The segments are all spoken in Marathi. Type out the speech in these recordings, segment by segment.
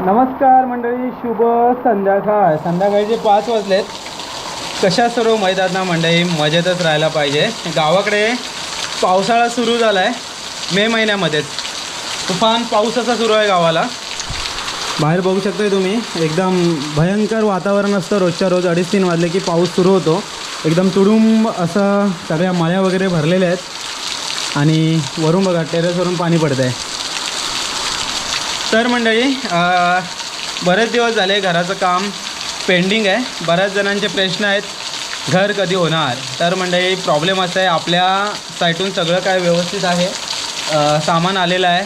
नमस्कार मंडळी शुभ संध्याकाळ. संध्याकाळचे पाच वाजलेत. कशा सर्व मैदाना मंडळी मजेतच राहायला पाहिजे. गावाकडे पावसाळा सुरू झाला आहे मे महिन्यामध्येच तुफान पाऊस सुरू आहे गावाला. बाहेर बघू शकताय तुम्ही एकदम भयंकर वातावरण असतं रोजच्या रोज. अडीच तीन वाजले की पाऊस सुरू होतो. एकदम तुडुंब असं सगळ्या मळ्या वगैरे भरलेल्या आहेत. आणि वरून बघा टेरेसवरून पाणी पडतं आहे तर मंडळी बरेच दिवस झाले घराचं काम पेंडिंग आहे. बऱ्याच जणांचे प्रश्न आहेत घर कधी होणार? तर मंडळी प्रॉब्लेम असा आहे आपल्या साईटून सगळं काय व्यवस्थित आहे सामान आलेलं आहे.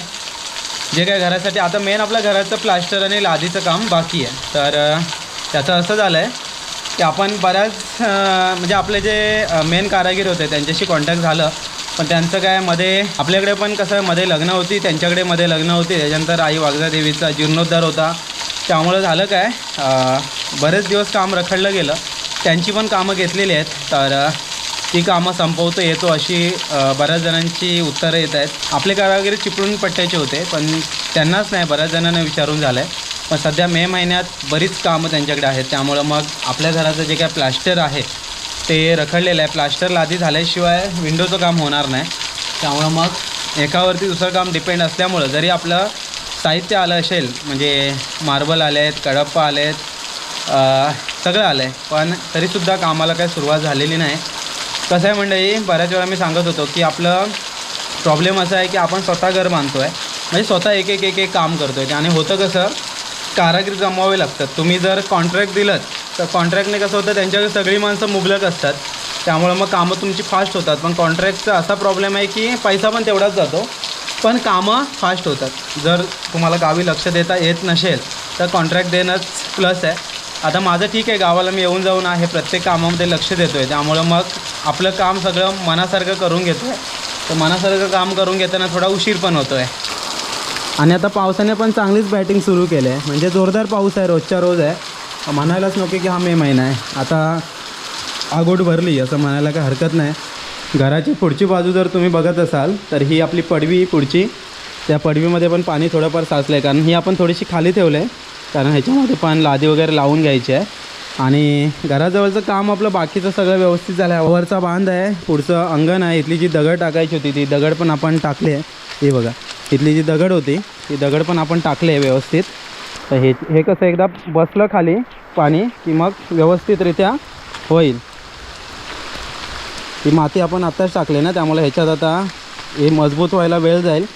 जे काय घरासाठी आता मेन आपल्या घराचं प्लास्टर आणि लादीचं काम बाकी आहे. तर त्याचं असं झालं आहे की आपण बऱ्याच म्हणजे आपले जे मेन कारागीर होते त्यांच्याशी कॉन्टॅक्ट झालं. पण त्यांचं काय मध्ये आपल्याकडे पण कसं मध्ये लग्न होती त्यांच्याकडे मध्ये लग्न होती. त्याच्यानंतर आई वागजा देवीचा जीर्णोद्धार होता. त्यामुळं झालं काय बरेच दिवस काम रखडलं गेलं. त्यांची पण कामं घेतलेली आहेत. तर ती कामं संपवतो येतो अशी बऱ्याच जणांची उत्तरं येत आहेत. आपले कारागिरी चिपळूण पट्ट्याचे होते पण त्यांनाच नाही बऱ्याच जणांना विचारून झालं आहे पण सध्या मे महिन्यात बरीच कामं त्यांच्याकडे आहेत. त्यामुळं मग आपल्या घराचं जे काय प्लास्टर आहे ते रखडलेलं आहे. प्लास्टरला आधी झाल्याशिवाय विंडोचं काम होणार नाही. त्यामुळं मग एकावरती दुसरं काम डिपेंड असल्यामुळं जरी आपलं साहित्य आलं असेल म्हणजे मार्बल आले आहेत कडप्पा आले आहेत सगळं आलं आहे पण तरीसुद्धा कामाला काही सुरुवात झालेली नाही. कसं आहे मंडळी बऱ्याच वेळा मी सांगत होतो की आपलं प्रॉब्लेम असा आहे की आपण स्वतः घर बांधतो आहे म्हणजे स्वतः एक एक एक एक काम करतो आहे आणि होतं कसं कारागीर जमवावे लागतात. तुम्ही जर कॉन्ट्रॅक्ट दिलं तर कॉन्ट्रॅक्टने कसं होतं त्यांच्याकडे सगळी माणसं मुबलक असतात. त्यामुळं मग कामं तुमची फास्ट होतात. पण कॉन्ट्रॅक्टचा असा प्रॉब्लेम आहे की पैसा पण तेवढाच जातो. पण कामं फास्ट होतात. जर तुम्हाला गावी लक्ष देता येत नसेल तर कॉन्ट्रॅक्ट देणंच प्लस आहे. आता माझं ठीक आहे गावाला मी येऊन जाऊन आहे. प्रत्येक कामामध्ये लक्ष देतो आहे त्यामुळं मग आपलं काम सगळं मनासारखं करून घेतो आहे तर मनासारखं काम करून घेताना थोडा उशीर पण होतो आहे आणि आता पावसाने पण चांगलीच बॅटिंग सुरू केली आहे. म्हणजे जोरदार पाऊस आहे रोजच्या रोज आहे. म्हणायलाच नको की हा मे महिना आहे. आता आगोट भरली असं म्हणायला काही हरकत नाही. घराची पुढची बाजू जर तुम्ही बघत असाल तर ही आपली पडवी पुढची. त्या पडवीमध्ये पण पाणी थोडंफार साचलं आहे कारण ही आपण थोडीशी खाली ठेवलं आहे कारण ह्याच्यामध्ये पण लादी वगैरे लावून घ्यायची आहे. आणि घराजवळचं काम आपलं बाकीचं सगळं व्यवस्थित झालं आहे वरचा बांध आहे पुढचं अंगण आहे. इथली जी दगड टाकायची होती ती दगड पण आपण टाकली आहे. हे बघा इथली जी दगड होती ती दगड पण आपण टाकली आहे व्यवस्थित. तर हे हे कसं एकदा बसलं खाली पाणी की मग व्यवस्थितरित्या होईल. ती माती आपण आत्ताच टाकली ना त्यामुळे ह्याच्यात आता हे मजबूत व्हायला वेळ जाईल.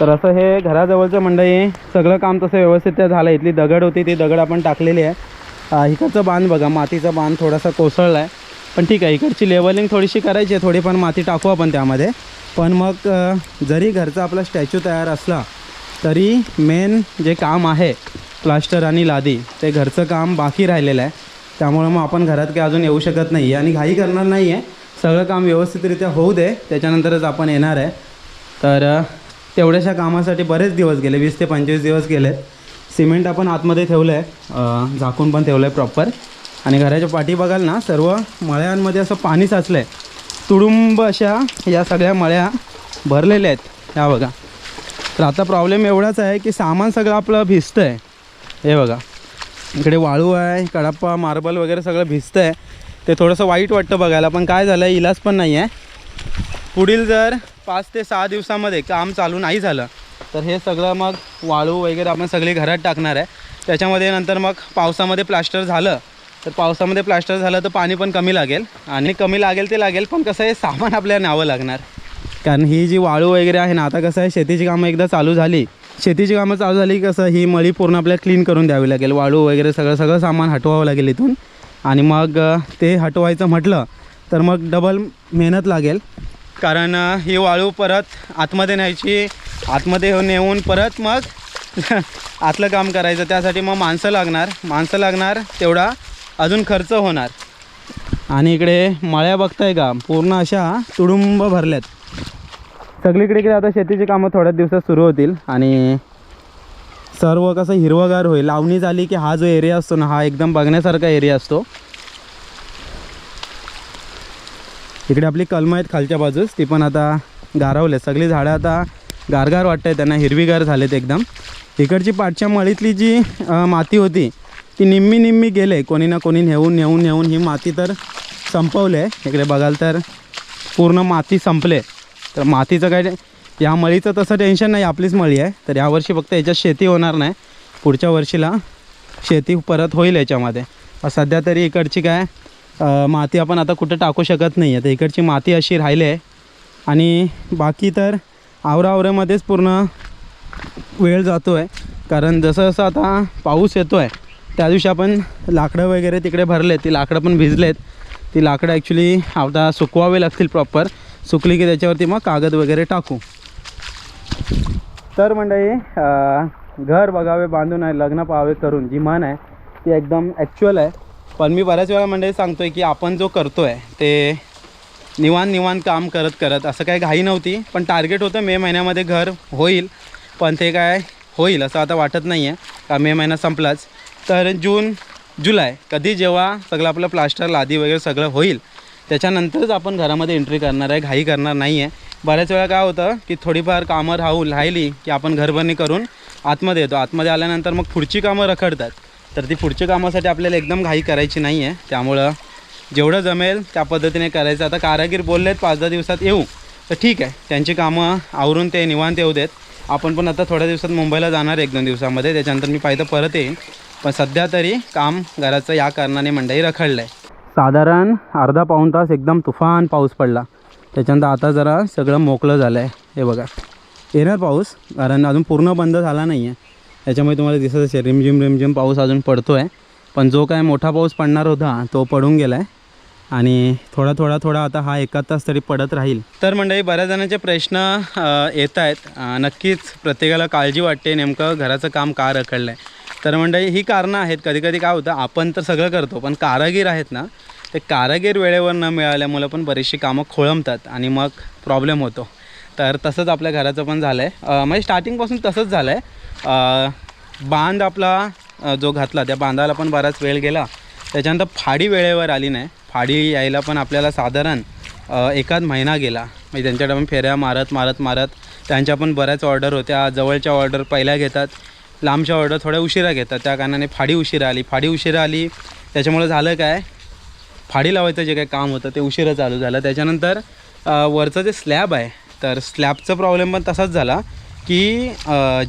तर असं हे घराजवळचं मंडळी सगळं काम तसं व्यवस्थित झालं. इथली दगड होती ती दगड आपण टाकलेली आहे. अं, इकडचं बांध बघा मातीचा बांध थोडासा कोसळला आहे पण ठीक आहे इकडची लेवलिंग थोडीशी करायची आहे थोडी पण माती टाकू आपण त्यामध्ये. पण मग जरी घरचा आपला स्टॅच्यू तयार असला तरी मेन जे काम आहे प्लास्टर आणि लादी ते घरचं काम बाकी राहिलेलं आहे. त्यामुळं मग आपण घरात काही अजून येऊ शकत नाही. आहे आणि घाई करणार नाही आहे सगळं काम व्यवस्थितरित्या होऊ दे. त्याच्यानंतरच आपण येणार आहे. तर तेवढ्याशा कामासाठी बरेच दिवस गेले वीस ते पंचवीस दिवस गेले सिमेंट आपण आतमध्ये ठेवलं आहे झाकून पण ठेवलं आहे प्रॉपर आणि घराच्या पाठी बघाल ना सर्व मळ्यांमध्ये असं पाणी साचलं आहे तुडुंब अशा या सगळ्या मळ्या भरलेल्या आहेत. ह्या बघा. तर आता प्रॉब्लेम एवढाच आहे की सामान सगळं आपलं भिजतं आहे हे बघा. इकडे वाळू आहे कडप्पा मार्बल वगैरे सगळं भिजतं आहे ते थोडंसं वाईट वाटतं बघायला पण काय झालं आहे इलाज पण नाही आहे पुढील जर पाच ते सहा दिवसामध्ये काम चालू नाही झालं तर हे सगळं मग वाळू वगैरे आपण सगळी घरात टाकणार आहे. त्याच्यामध्ये नंतर मग पावसामध्ये प्लास्टर झालं तर पावसामध्ये प्लास्टर झालं तर पाणी पण कमी लागेल. आणि कमी लागेल ते लागेल पण कसं आहे सामान आपल्याला न्यावं लागणार. कारण ही जी वाळू वगैरे आहे ना आता कसं आहे शेतीची कामं एकदा चालू झाली. शेतीची कामं चालू झाली की कसं ही मळी पूर्ण आपल्याला क्लीन करून द्यावी लागेल. वाळू वगैरे सगळं सगळं सामान हटवावं लागेल इथून. आणि मग ते हटवायचं म्हटलं तर मग डबल मेहनत लागेल. कारण ही वाळू परत आतमध्ये न्यायची आतमध्ये नेऊन परत मग आतलं काम करायचं. त्यासाठी मग माणसं लागणार. माणसं लागणार तेवढा अजून खर्च होणार. आणि इकडे मळ्या बघताय का? पूर्ण अशा तुडुंब भरल्यात. सगळीकडे इकडे आता शेतीची कामं थोड्याच दिवसात सुरू होतील. आणि सर्व कसं हिरवगार होईल. लावणी झाली की हा जो एरिया असतो ना हा एकदम बघण्यासारखा एरिया असतो. इकडे आपली कलमं आहेत खालच्या बाजूस. ती पण आता गारवले सगळी झाडं आता गारगार वाटत आहेत त्यांना हिरवीगार झालेत एकदम. इकडची पाठच्या मळीतली जी माती होती ती निम्मी निम्मी गेले कोणी ना कोणी नेऊन नेऊन नेऊन ही माती तर संपवले. इकडे बघाल तर पूर्ण माती संपले. तर मातीचं काय या मळीचं तसं टेन्शन नाही आपलीच मळी आहे. तर यावर्षी फक्त याच्यात शेती होणार नाही. पुढच्या वर्षीला शेती परत होईल याच्यामध्ये. सध्या तरी इकडची काय माती आपण आता कुठं टाकू शकत नाही. आहे तर इकडची माती अशी राहिली आहे. आणि बाकी तर आवराआवऱ्यामध्येच पूर्ण वेळ जातो आहे कारण जसं जसं आता पाऊस येतो आहे त्या दिवशी आपण लाकडं वगैरे तिकडे भरले ती लाकडं पण भिजलेत. ती लाकडं ॲक्च्युली आता सुकवावे लागतील प्रॉपर सुकली की त्याच्यावरती मग कागद वगैरे टाकू. तर मंडळी घर बघावे बांधून आहे लग्न पाहावे करून जी म्हण आहे ती एकदम ॲक्च्युअल आहे. पण मी बऱ्याच वेळा मंडळी सांगतो आहे की आपण जो करतो आहे ते निवान निवान काम करत करत असं काही घाई नव्हती. पण टार्गेट होतं मे महिन्यामध्ये घर होईल. पण ते काय होईल असं आता वाटत नाही आहे का मे महिना संपलाच. तर जून जुलै. कधी जेव्हा सगळं आपलं प्लास्टर लादी वगैरे सगळं होईल त्याच्यानंतरच आपण घरामध्ये एंट्री करणार आहे घाई करणार नाही आहे बऱ्याच वेळा काय होतं की थोडीफार कामं राहू राहिली की आपण घरभरणी करून आतमध्ये येतो. आतमध्ये आल्यानंतर मग पुढची कामं रखडतात. तर ती पुढच्या कामासाठी आपल्याला एकदम घाई करायची नाही आहे त्यामुळं जेवढं जमेल त्या पद्धतीने करायचं. आता कारागीर बोललेत पाच दहा दिवसात येऊ. तर ठीक आहे. त्यांची कामं आवरून ते निवांत येऊ देत. आपण पण आता थोड्या दिवसात मुंबईला जाणार एक दोन दिवसामध्ये. त्याच्यानंतर मी पाहिजे परत येईन. पण सध्या तरी काम घराचं या कारणाने मंडई रखडलं आहे साधारण अर्धा पाऊण तास एकदम तुफान पाऊस पडला. त्याच्यानंतर आता जरा सगळं मोकळं झालं आहे हे बघा. येणार पाऊस कारण अजून पूर्ण बंद झाला नाही आहे त्याच्यामुळे तुम्हाला दिसत असेल रिमझिम रिमझिम पाऊस अजून पडतो आहे पण जो काय मोठा पाऊस पडणार होता तो पडून गेला आहे आणि थोडा थोडा थोडा आता हा एका तास तरी पडत राहील. तर मंडळी बऱ्याच जणांचे प्रश्न येत आहेत नक्कीच प्रत्येकाला काळजी वाटते. नेमकं घराचं काम का रखडलं आहे तर मंडळी ही कारणं आहेत. कधी कधी काय होतं आपण तर सगळं करतो पण कारागीर आहेत ना ते कारागीर वेळेवर न मिळाल्यामुळं पण बरीचशी कामं खोळंबतात आणि मग प्रॉब्लेम होतो. तर तसंच आपल्या घराचं पण झालं आहे म्हणजे स्टार्टिंगपासून तसंच झालं आहे बांध आपला जो घातला त्या बांधाला पण बराच वेळ गेला. त्याच्यानंतर फाडी वेळेवर आली नाही. फाडी यायला पण आपल्याला साधारण एकाच महिना गेला. म्हणजे त्यांच्याकडे पण फेऱ्या मारत मारत मारत त्यांच्या पण बऱ्याच ऑर्डर होत्या. जवळच्या ऑर्डर पहिल्या घेतात. लांबच्या ऑर्डर थोड्या उशिरा घेतात. त्या कारणाने फाडी उशिरा आली. फाडी उशिरा आली त्याच्यामुळे झालं काय? फाडी लावायचं जे काही काम होतं ते उशिरा चालू झालं. त्याच्यानंतर वरचं जे स्लॅब आहे तर स्लॅबचा प्रॉब्लेम पण तसाच झाला की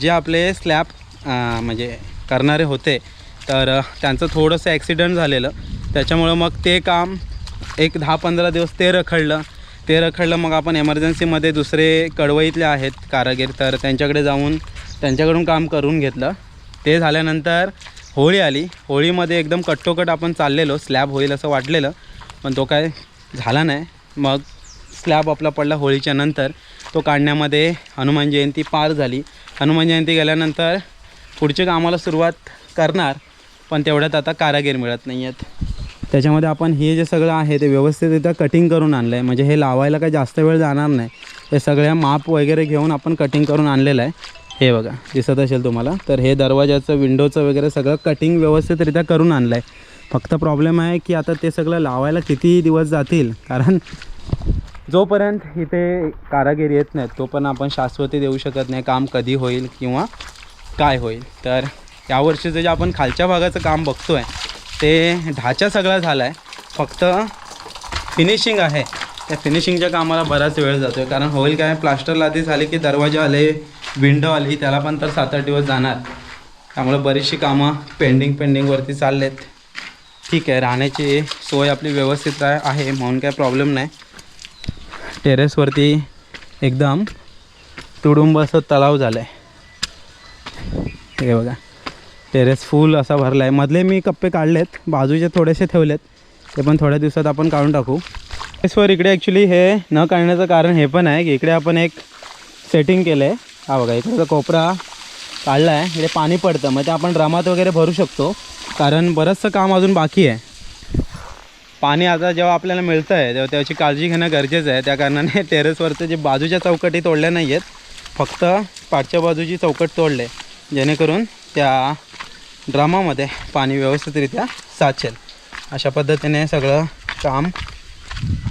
जे आपले स्लॅब म्हणजे करणारे होते तर त्यांचं थोडंसं ॲक्सिडंट झालेलं. त्याच्यामुळं मग ते काम एक दहा पंधरा दिवस ते रखडलं. ते रखडलं मग आपण एमर्जन्सीमध्ये दुसरे कडवईतले आहेत कारागीर तर त्यांच्याकडे जाऊन त्यांच्याकडून काम करून घेतलं. ते झाल्यानंतर होळी आली. होळीमध्ये एकदम कट्टोकट आपण चाललेलो. स्लॅब होईल असं वाटलेलं. पण तो काय झाला नाही. मग स्लॅब आपला पडला होळीच्या नंतर. तो काढण्यामध्ये हनुमान जयंती पार झाली. हनुमान जयंती गेल्यानंतर पुढच्या कामाला सुरुवात करणार. पण तेवढ्यात आता कारागीर मिळत नाही आहेत. त्याच्यामध्ये आपण हे जे सगळं आहे ते व्यवस्थितरित्या कटिंग करून आणलं आहे म्हणजे हे लावायला काही जास्त वेळ जाणार नाही. हे सगळ्या माप वगैरे घेऊन आपण कटिंग करून आणलेलं आहे. हे बघा दिसत असेल तुम्हाला. तर हे दरवाजाचं विंडोचं वगैरे सगळं कटिंग व्यवस्थितरित्या करून आणलं आहे फक्त प्रॉब्लेम आहे की आता ते सगळं लावायला किती दिवस जातील? कारण जोपर्यंत इथे कारागिरी येत नाहीत तो पण आपण शाश्वती देऊ शकत नाही काम कधी होईल किंवा काय होईल. तर यावर्षीचं जे आपण खालच्या भागाचं काम बघतो आहे ते ढाचा सगळा झाला आहे फक्त फिनिशिंग आहे. त्या फिनिशिंगच्या कामाला बराच वेळ जातो आहे कारण होईल काय प्लास्टर लादी झाली की दरवाजा आले विंडो आली त्याला पण तर सात आठ दिवस जाणार. त्यामुळे बरीचशी कामं पेंडिंग पेंडिंगवरती चाललेत. ठीक आहे राहण्याची सोय आपली व्यवस्थित आहे आहे म्हणून काय प्रॉब्लेम नाही. टेरेसवरती एकदम तुडुंब असं तलाव झालं आहे हे बघा टेरेस फुल असा भरला आहे मधले मी कप्पे काढलेत बाजूचे थोडेसे ठेवलेत. ते पण थोड्या दिवसात आपण काढून टाकू. टेरेसवर इकडे ॲक्च्युली हे न काढण्याचं कारण हे पण आहे की इकडे आपण एक सेटिंग केलं आहे हा बघा इकडचा कोपरा काढला आहे इकडे पाणी पडतं. मग ते आपण ड्रामात वगैरे भरू शकतो. कारण बरंचसं काम अजून बाकी आहे. पाणी आता जेव्हा आपल्याला मिळतं आहे तेव्हा त्याची काळजी घेणं गरजेचं आहे. त्या कारणाने टेरेसवरचं जे बाजूच्या चौकटी तोडल्या नाही आहेत फक्त पाठच्या बाजूची चौकट तोडले जेणेकरून त्या ड्रामामध्ये पाणी व्यवस्थितरित्या साचेल. अशा पद्धतीने सगळं काम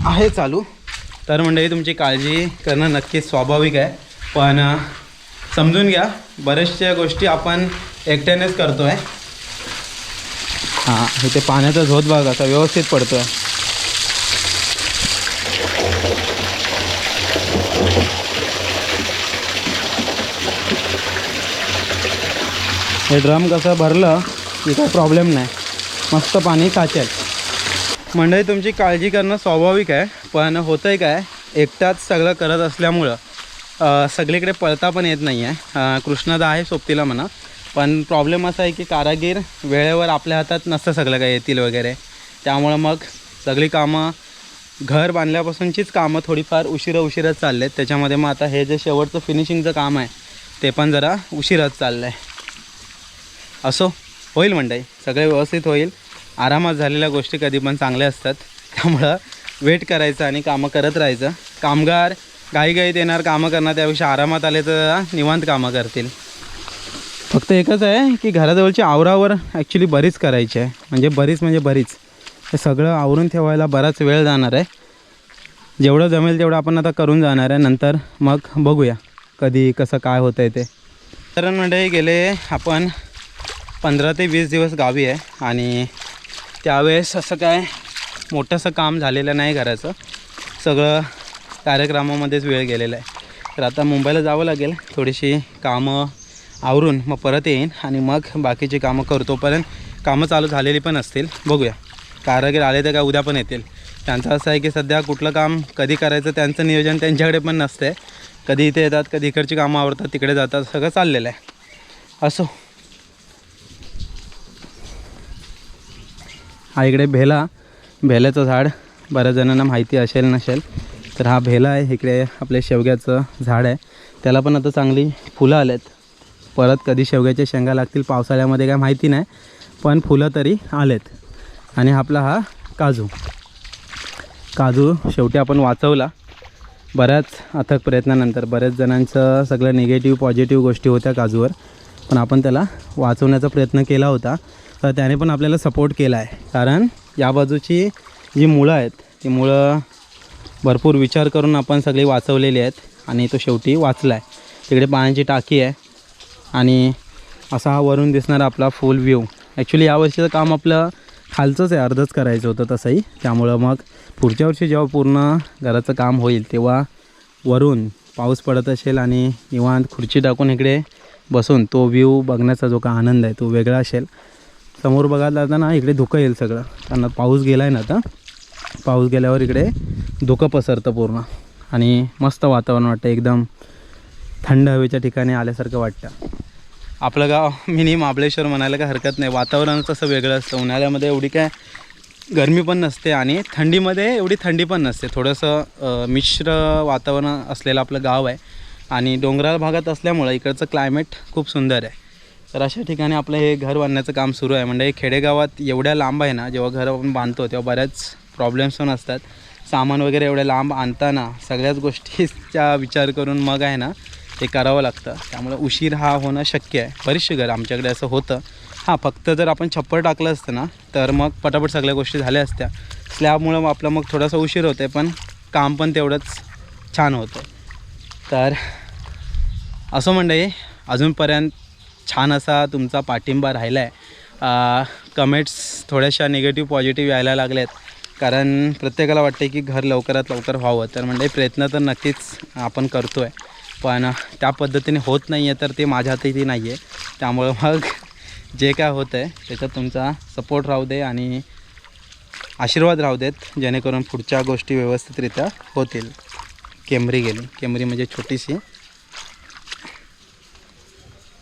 आहे चालू. तर मंडळी तुमची काळजी करणं नक्कीच स्वाभाविक आहे. पण समजून घ्या बऱ्याचशा गोष्टी आपण एकट्यानेच करतो आहे हां इथे पाण्याचा झोत भाग असा व्यवस्थित पडतो आहे हे ड्रम कसं भरलं की काही प्रॉब्लेम नाही. मस्त पाणी साचेल मंडळी तुमची काळजी करणं स्वाभाविक आहे पण होतं आहे काय एकटाच सगळं करत असल्यामुळं. सगळीकडे पळता पण येत नाही आहे कृष्णदा आहे सोबतीला म्हणा. पण प्रॉब्लेम असा आहे की कारागीर वेळेवर आपल्या हातात नसतं सगळं काही येतील वगैरे. त्यामुळं मग सगळी कामं घर बांधल्यापासूनचीच कामं थोडीफार उशिरा उशिराच आहेत त्याच्यामध्ये मग आता हे जे शेवटचं फिनिशिंगचं काम आहे ते पण जरा उशिराच चाललं आहे असो होईल मंडई. सगळे व्यवस्थित होईल. आरामात झालेल्या गोष्टी कधी पण चांगल्या असतात. त्यामुळं वेट करायचं आणि कामं करत राहायचं. कामगार घाईघाईत येणार कामं करणार त्यापेक्षा आरामात आले तर निवांत कामं करतील. फक्त एकच आहे की घराजवळची आवरावर ॲक्च्युली बरीच करायची आहे. म्हणजे बरीच म्हणजे बरीच. हे सगळं आवरून ठेवायला बराच वेळ जाणार आहे. जेवढं जमेल तेवढं आपण आता करून जाणार आहे. नंतर मग बघूया कधी कसं काय होतं आहे ते. तर म्हणजे गेले आपण पंधरा ते वीस दिवस गावी आहे. आणि त्यावेळेस असं काय मोठंसं काम झालेलं नाही घराचं. सगळं कार्यक्रमामध्येच वेळ गेलेला आहे. तर आता मुंबईला जावं लागेल. थोडीशी कामं आवरून मग परत येईन आणि मग बाकीची कामं करतोपर्यंत कामं चालू झालेली पण असतील. बघूया. कारागीर आले तर काय उद्या पण येतील. त्यांचं असं आहे की सध्या कुठलं काम कधी करायचं त्यांचं नियोजन त्यांच्याकडे पण नसते कधी इथे येतात कधी इकडची कामं आवडतात तिकडे जातात. सगळं चाललेलं आहे. असो. हा इकडे भेला. भेल्याचं झाड बऱ्याच जणांना माहिती असेल नसेल. तर हा भेला आहे. इकडे आपल्या शेवग्याचं झाड आहे. त्याला पण आता चांगली फुलं आलेत. परत कधी शेवग्याच्या शेंगा लागतील पावसाळ्यामध्ये काय माहिती नाही पण फुलं तरी आलेत. आणि आपला हा काजू. काजू शेवटी आपण वाचवला. बऱ्याच अथक प्रयत्नानंतर बऱ्याच जणांचं सगळ्या निगेटिव्ह पॉझिटिव्ह गोष्टी होत्या काजूवर. पण आपण त्याला वाचवण्याचा प्रयत्न केला होता. तर त्याने पण आपल्याला सपोर्ट केला आहे. कारण या बाजूची जी मुळं आहेत ती मुळं भरपूर विचार करून आपण सगळी वाचवलेली आहेत आणि तो शेवटी वाचला आहे तिकडे पाण्याची टाकी आहे आणि असा हा वरून दिसणारा आपला फुल व्ह्यू ॲक्च्युली यावर्षीचं काम आपलं खालचंच आहे अर्धच करायचं होतं तसंही. त्यामुळं मग पुढच्या वर्षी जेव्हा पूर्ण घराचं काम होईल तेव्हा वरून पाऊस पडत असेल आणि निवांत खुर्ची टाकून इकडे बसून तो व्ह्यू बघण्याचा जो का आनंद आहे तो वेगळा असेल. समोर बघायला जाताना ना इकडे धुकं येईल सगळं. कारण पाऊस गेला आहे ना आता. पाऊस गेल्यावर इकडे धुकं पसरतं पूर्ण. आणि मस्त वातावरण वाटतं एकदम थंड हवेच्या ठिकाणी आल्यासारखं वाटतं. आपलं गाव मिनी महाबळेश्वर म्हणायला काय हरकत नाही. वातावरणच असं वेगळं असतं. उन्हाळ्यामध्ये एवढी काय गरमी पण नसते आणि थंडीमध्ये एवढी थंडी पण नसते. थोडंसं मिश्र वातावरण असलेलं आपलं गाव आहे. आणि डोंगराळ भागात असल्यामुळं इकडचं क्लायमेट खूप सुंदर आहे. तर अशा ठिकाणी आपलं हे घर बांधण्याचं काम सुरू आहे. म्हणजे खेडेगावात एवढ्या लांब आहे ना जेव्हा घर आपण बांधतो तेव्हा बऱ्याच प्रॉब्लेम्स पण असतात. सामान वगैरे एवढ्या लांब आणताना सगळ्याच गोष्टीचा विचार करून मग आहे ना ते करावं लागतं. त्यामुळे उशीर हा होणं शक्य आहे. बरीचशी घर आमच्याकडे असं होतं. हां फक्त जर आपण छप्पर टाकलं असतं ना तर मग पटापट सगळ्या गोष्टी झाल्या असत्या. स्लॅबमुळं मग आपलं मग थोडासा उशीर होते पण काम पण तेवढंच छान होतं तर असं म्हणजे अजूनपर्यंत छान असा तुमचा पाठिंबा राहिला आहे कमेंट्स थोड्याशा निगेटिव्ह पॉझिटिव्ह यायला लागल्या आहेत कारण प्रत्येकाला वाटते की घर लवकरात लवकर व्हावं. तर म्हणजे प्रयत्न तर नक्कीच आपण करतो आहे पण त्या पद्धतीने होत नाही आहे तर ते माझ्या हाती नाही आहे त्यामुळं मग जे काय होतं आहे त्याच्यात तुमचा सपोर्ट राहू दे आणि आशीर्वाद राहू देत जेणेकरून पुढच्या गोष्टी व्यवस्थितरित्या होतील. केमरी गेली. केमरी म्हणजे छोटीशी.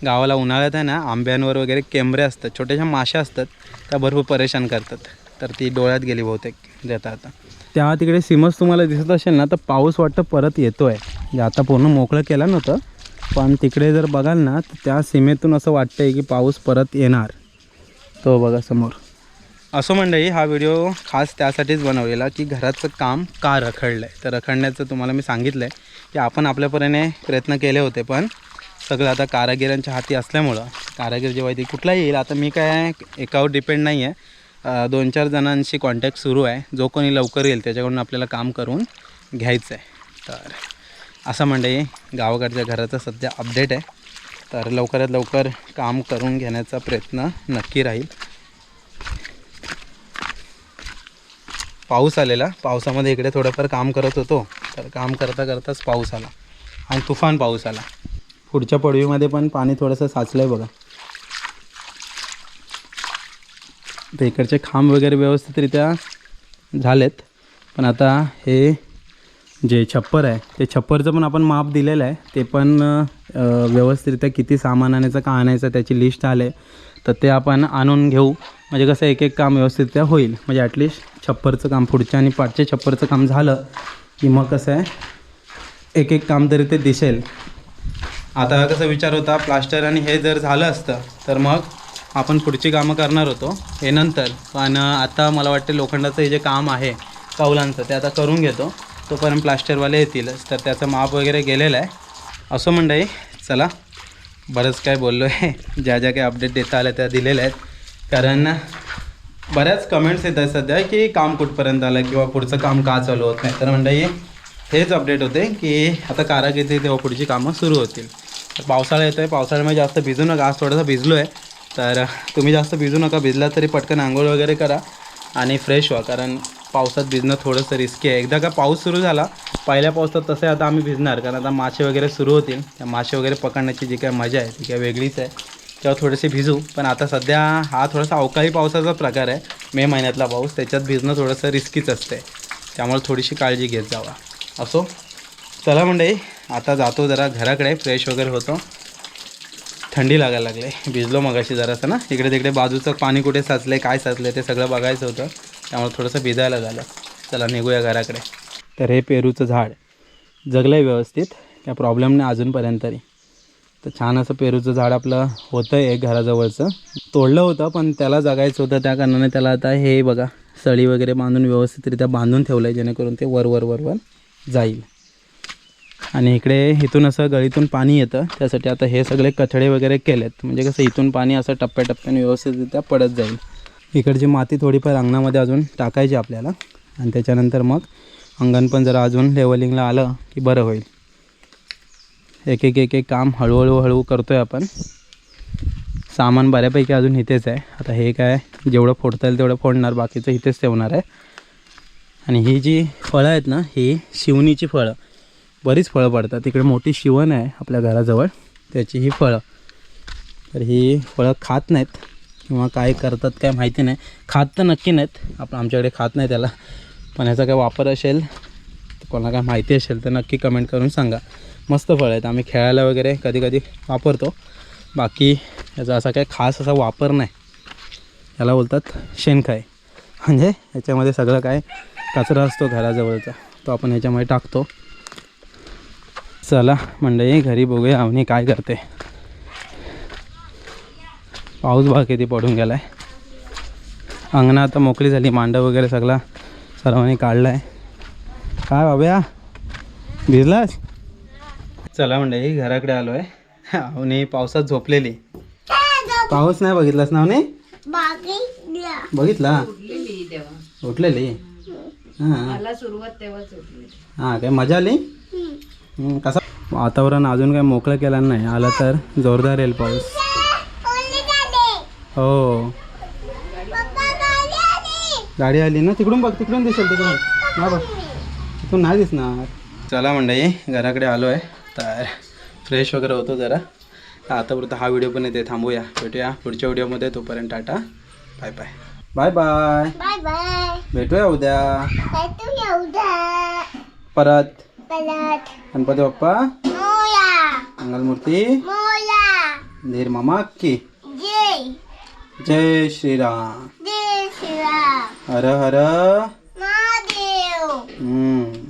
गावाला उन्हाळ्यात आहे ना आंब्यांवर वगैरे केमरे असतात. छोट्याशा माशा असतात. त्या भरपूर परेशान करतात. तर ती डोळ्यात गेली बहुतेक देता आता. त्या तिकडे सिमस तुम्हाला दिसत असेल ना तर पाऊस वाटतं परत येतो आहे म्हणजे आता पूर्ण मोकळं केलं नव्हतं पण तिकडे जर बघाल ना तर त्या सीमेतून असं वाटतं आहे की पाऊस परत येणार. तो बघा समोर. असं मंडळी हा व्हिडिओ खास त्यासाठीच बनवलेला की घराचं काम का रखडलं आहे तर रखडण्याचं तुम्हाला मी सांगितलं आहे की आपण आपल्यापरीने प्रयत्न केले होते पण सगळं आता कारागिरांच्या हाती असल्यामुळं कारागीर जेव्हा इथे कुठला येईल आता मी काय एकावर डिपेंड नाही आहे दोन चार जणांशी कॉन्टॅक्ट सुरू आहे. जो कोणी लवकर येईल त्याच्याकडून आपल्याला काम करून घ्यायचं आहे तर असं म्हणजे गावाकडच्या घराचं सध्या अपडेट आहे. तर लवकरात लवकर काम करून घेण्याचा प्रयत्न नक्की राहील. पाऊस आलेला. पावसामध्ये इकडे थोडंफार काम करत होतो. तर काम करता करताच पाऊस आला. आणि तुफान पाऊस आला. पुढच्या पडवीमध्ये पण पाणी थोडंसं साचलं आहे बघा. तर इकडचे खांब वगैरे व्यवस्थितरित्या झालेत. पण आता हे जे छप्पर आहे ते छप्परचं पण आपण माप दिलेलं आहे. ते पण व्यवस्थितरित्या किती सामान आणायचं का आणायचं त्याची लिस्ट आले. तर ते आपण आणून घेऊ. म्हणजे कसं एक एक काम व्यवस्थितरित्या होईल. म्हणजे ॲटलिस्ट छप्परचं काम पुढच्या आणि पाठच्या छप्परचं काम झालं की मग कसं आहे एक एक काम तरी ते दिसेल. आता कसं विचार होता प्लास्टर आणि हे जर झालं असतं तर मग आपण पुढची कामं करणार होतो. हे नंतर. पण आता मला वाटते लोखंडाचं हे जे काम आहे कौलांचं ते आता करून घेतो. तोपर्यंत प्लास्टरवाले येतीलच तर त्याचं माप वगैरे गेलेलं आहे. असं मंडळी चला. बरंच काय बोललो आहे ज्या ज्या काही अपडेट देता आल्या त्या दिलेल्या आहेत. कारण बऱ्याच कमेंट्स येत आहेत सध्या की काम कुठपर्यंत आलं किंवा पुढचं काम का चालू होत नाही. तर मंडळी हेच अपडेट होते की आता कारागिरी तेव्हा पुढची कामं सुरू होतील. तर पावसाळा येतो आहे पावसाळ्यामध्ये जास्त भिजू नका. आज थोडंसं भिजलो आहे तर तुम्ही जास्त भिजू नका भिजला तरी पटकन आंघोळ वगैरे करा आणि फ्रेश व्हा कारण पावसात भिजणं थोडंसं रिस्की आहे. एकदा का पाऊस सुरू झाला पहिल्या पावसात तसे आता आम्ही भिजणार कारण आता मासे वगैरे सुरू होतील. त्या मासे वगैरे पकडण्याची जी काय मजा आहे ती काय वेगळीच आहे. तेव्हा थोडेसे भिजू पण आता सध्या हा थोडासा अवकाळी पावसाचा प्रकार आहे. मे महिन्यातला पाऊस त्याच्यात भिजणं थोडंसं रिस्कीच असते. त्यामुळे थोडीशी काळजी घेत जावा. असो? चला म्हणजे आता जातो जरा घराकडे फ्रेश वगैरे होतो. थंडी लागायला लागले. भिजलो मगाशी जरासं ना. इकडे तिकडे बाजूचं पाणी कुठे साचलं काय साचलं ते सगळं बघायचं होतं. त्यामुळे थोडंसं भिजायला झालं. चला निघूया घराकडे. तर हे पेरूचं झाड. जगलं आहे व्यवस्थित. काय प्रॉब्लेम नाही अजूनपर्यंत तरी. तर छान असं पेरूचं झाड आपलं होतं आहे घराजवळचं. तोडलं होतं पण त्याला जगायचं होतं. त्या कारणाने त्याला आता हे बघा सळी वगैरे बांधून व्यवस्थितरित्या बांधून ठेवलं आहे जेणेकरून ते वर वर वर वर जाईल. आणि इकडे इथून असं गळीतून पाणी येतं. त्यासाठी आता हे सगळे कठडे वगैरे केलेत. म्हणजे कसं इथून पाणी असं टप्प्याटप्प्याने व्यवस्थितरित्या पडत जाईल. इकडची माती थोडीफार अंगणामध्ये अजून टाकायची आपल्याला. आणि त्याच्यानंतर मग अंगण पण जरा अजून लेवलिंगला आलं की बरं होईल. एक एक एक एक काम हळूहळू हळू करतो आहे आपण. सामान बऱ्यापैकी अजून इथेच आहे. आता हे काय जेवढं फोडता येईल तेवढं फोडणार बाकीचं इथेच ठेवणार आहे. आणि ही जी फळं आहेत ना ही शिवणीची फळं. बरीच फळं पडतात. तिकडे मोठी शिवण आहे आपल्या घराजवळ. त्याची ही फळं. तर ही फळं खात नाहीत किंवा काय करतात काय माहिती नाही. खात तर नक्की नाहीत. आपण आमच्याकडे खात नाही त्याला. पण ह्याचा काय वापर असेल कोणाला काय माहिती असेल तर नक्की कमेंट करून सांगा. मस्त फळं आहेत. आम्ही खेळायला वगैरे कधी कधी वापरतो. बाकी याचा असा काही खास असा वापर नाही. याला बोलतात शेणखाय म्हणजे याच्यामध्ये सगळं काय कचरा असतो घराजवळचा. तो आपण ह्याच्यामध्ये टाकतो. चला मंडळी घरी बघूया अवनी काय करते. पाऊस बघा किती पडून गेला आहे अंगणं आता मोकळी झाली मांडव वगैरे सगळा सर्वांनी काढला आहे काय बाबया भिजलास? चला मंडळी घराकडे आलो आहे अवनी पावसात झोपलेली. पाऊस नाही बघितलास ना अवनी? बघितला? उठलेली हां. हां काय मजा आली? कसं? वातावरण अजून काय मोकळं केलं नाही. आलं तर जोरदार येईल पाऊस. हो. गाडी आली ना? तिकडून बघ तिकडून दिसेल तिकडून. ना बघ. तिथून नाही दिसणार. चला मंडळी घराकडे आलो आहे तर फ्रेश वगैरे होतो जरा. आतापर्यंत हा व्हिडिओ पण येते थांबूया. भेटूया पुढच्या व्हिडिओमध्ये तोपर्यंत tata. Bye bye bye bye bye bye भेटूया उद्या. भेटूया उद्या. परत. परत गणपती बाप्पा. मोया. मंगलमूर्ती. मोया. धीर मामा की. जय. जय श्रीराम. जय श्रीराम. हर हर. महादेव. हम्म.